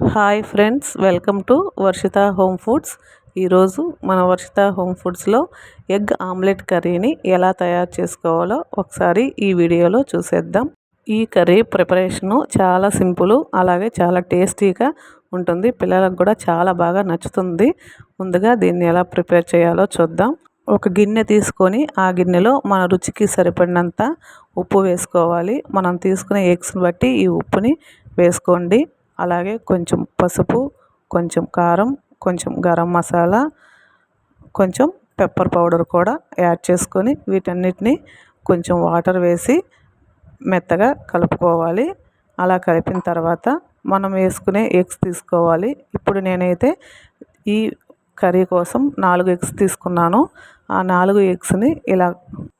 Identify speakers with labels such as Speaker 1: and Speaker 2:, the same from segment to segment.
Speaker 1: Hi friends welcome to Varshitha home foods. ఈరోజు మన Varshitha home ఫుడ్స్లో ఎగ్ ఆమ్లెట్ కర్రీని ఎలా తయారు చేసుకోవాలో ఒకసారి ఈ వీడియోలో చూసేద్దాం. ఈ కర్రీ ప్రిపరేషను చాలా సింపుల్ అలాగే చాలా టేస్టీగా ఉంటుంది. పిల్లలకు కూడా చాలా బాగా నచ్చుతుంది. ముందుగా దీన్ని ఎలా ప్రిపేర్ చేయాలో చూద్దాం. ఒక గిన్నె తీసుకొని ఆ గిన్నెలో మన రుచికి సరిపడినంత ఉప్పు వేసుకోవాలి. మనం తీసుకునే ఎగ్స్ని బట్టి ఈ ఉప్పుని వేసుకోండి. అలాగే కొంచెం పసుపు కొంచెం కారం కొంచెం గరం మసాలా కొంచెం పెప్పర్ పౌడర్ కూడా యాడ్ చేసుకొని వీటన్నిటిని కొంచెం వాటర్ వేసి మెత్తగా కలుపుకోవాలి. అలా కలిపిన తర్వాత మనం వేసుకునే ఎగ్స్ తీసుకోవాలి. ఇప్పుడు నేనైతే ఈ కర్రీ కోసం నాలుగు ఎగ్స్ తీసుకున్నాను. ఆ నాలుగు ఎగ్స్ని ఇలా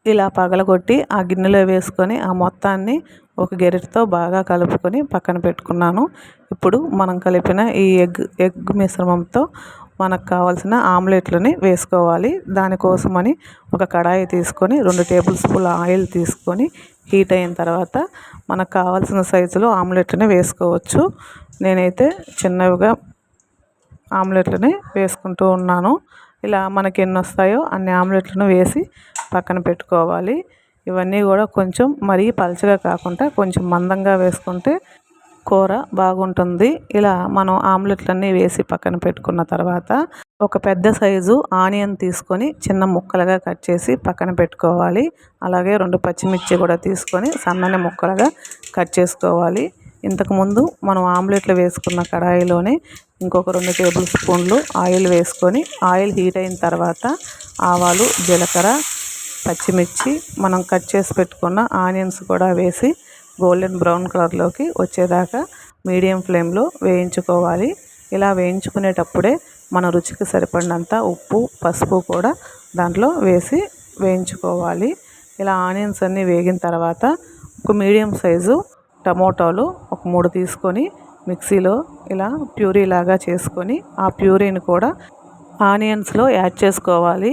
Speaker 1: ఇలా పగలగొట్టి ఆ గిన్నెలో వేసుకొని ఆ మొత్తాన్ని ఒక గెరిటితో బాగా కలుపుకొని పక్కన పెట్టుకున్నాను. ఇప్పుడు మనం కలిపిన ఈ ఎగ్ ఎగ్ మిశ్రమంతో మనకు కావాల్సిన ఆమ్లెట్లని వేసుకోవాలి. దానికోసమని ఒక కడాయి తీసుకొని రెండు టేబుల్ స్పూన్ల ఆయిల్ తీసుకొని హీట్ అయిన తర్వాత మనకు కావాల్సిన సైజులో ఆమ్లెట్ని వేసుకోవచ్చు. నేనైతే చిన్నవిగా ఆమ్లెట్లని వేసుకుంటూ ఉన్నాను. ఇలా మనకి ఎన్ని వస్తాయో అన్ని ఆమ్లెట్లను వేసి పక్కన పెట్టుకోవాలి. ఇవన్నీ కూడా కొంచెం మరీ పలచగా కాకుండా కొంచెం మందంగా వేసుకుంటే కూర బాగుంటుంది. ఇలా మనం ఆమ్లెట్లన్నీ వేసి పక్కన పెట్టుకున్న తర్వాత ఒక పెద్ద సైజు ఆనియన్ తీసుకొని చిన్న ముక్కలుగా కట్ చేసి పక్కన పెట్టుకోవాలి. అలాగే రెండు పచ్చిమిర్చి కూడా తీసుకొని సన్నని ముక్కలుగా కట్ చేసుకోవాలి. ఇంతకుముందు మనం ఆమ్లెట్లు వేసుకున్న కడాయిలోనే ఇంకొక రెండు టేబుల్ స్పూన్లు ఆయిల్ వేసుకొని ఆయిల్ హీట్ అయిన తర్వాత ఆవాలు జీలకర్ర పచ్చిమిర్చి మనం కట్ చేసి పెట్టుకున్న ఆనియన్స్ కూడా వేసి గోల్డెన్ బ్రౌన్ కలర్లోకి వచ్చేదాకా మీడియం ఫ్లేమ్లో వేయించుకోవాలి. ఇలా వేయించుకునేటప్పుడే మన రుచికి సరిపడినంత ఉప్పు పసుపు కూడా దాంట్లో వేసి వేయించుకోవాలి. ఇలా ఆనియన్స్ అన్నీ వేగిన తర్వాత ఒక మీడియం సైజు టమోటాలు ఒక మూడు తీసుకొని మిక్సీలో ఇలా ప్యూరీ లాగా చేసుకొని ఆ ప్యూరీని కూడా ఆనియన్స్లో యాడ్ చేసుకోవాలి.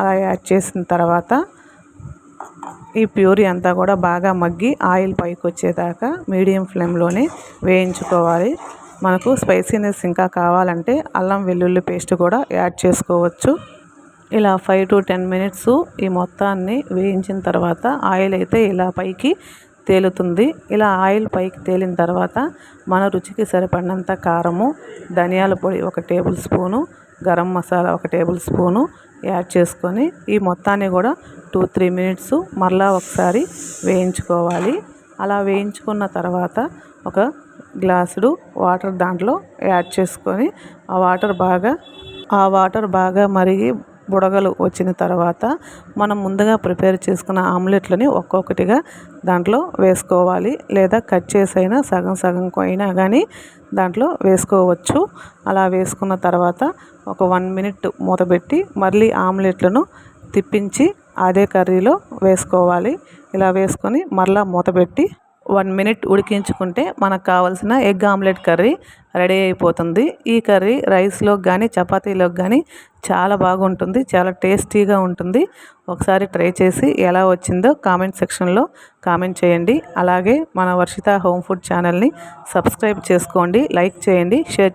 Speaker 1: అలా యాడ్ చేసిన తర్వాత ఈ ప్యూరీ అంతా కూడా బాగా మగ్గి ఆయిల్ పైకి వచ్చేదాకా మీడియం ఫ్లేమ్లోనే వేయించుకోవాలి. మనకు స్పైసీనెస్ ఇంకా కావాలంటే అల్లం వెల్లుల్లి పేస్ట్ కూడా యాడ్ చేసుకోవచ్చు. ఇలా ఫైవ్ టు టెన్ మినిట్స్ ఈ మొత్తాన్ని వేయించిన తర్వాత ఆయిల్ అయితే ఇలా పైకి తేలుతుంది. ఇలా ఆయిల్ పైకి తేలిన తర్వాత మన రుచికి సరిపడినంత కారము ధనియాల పొడి ఒక టేబుల్ స్పూను గరం మసాలా ఒక టేబుల్ స్పూను యాడ్ చేసుకొని ఈ మొత్తాన్ని కూడా టూ త్రీ మినిట్స్ మరలా ఒకసారి వేయించుకోవాలి. అలా వేయించుకున్న తర్వాత ఒక గ్లాసుడు వాటర్ దాంట్లో యాడ్ చేసుకొని ఆ వాటర్ బాగా ఆ వాటర్ బాగా మరిగి బుడగలు వచ్చిన తర్వాత మనం ముందుగా ప్రిపేర్ చేసుకున్న ఆమ్లెట్లని ఒక్కొక్కటిగా దాంట్లో వేసుకోవాలి. లేదా కట్ చేసైనా సగం సగం అయినా కానీ దాంట్లో వేసుకోవచ్చు. అలా వేసుకున్న తర్వాత ఒక వన్ మినిట్ మూతపెట్టి మళ్ళీ ఆమ్లెట్లను తిప్పించి అదే కర్రీలో వేసుకోవాలి. ఇలా వేసుకొని మరలా మూతపెట్టి వన్ మినిట్ ఉడికించుకుంటే మనకు కావాల్సిన ఎగ్ ఆమ్లెట్ కర్రీ రెడీ అయిపోతుంది. ఈ కర్రీ రైస్లోకి కానీ చపాతీలోకి కానీ చాలా బాగుంటుంది చాలా టేస్టీగా ఉంటుంది. ఒకసారి ట్రై చేసి ఎలా వచ్చిందో కామెంట్ సెక్షన్లో కామెంట్ చేయండి. అలాగే మన వర్షిత హోమ్ ఫుడ్ ఛానల్ని సబ్స్క్రైబ్ చేసుకోండి లైక్ చేయండి షేర్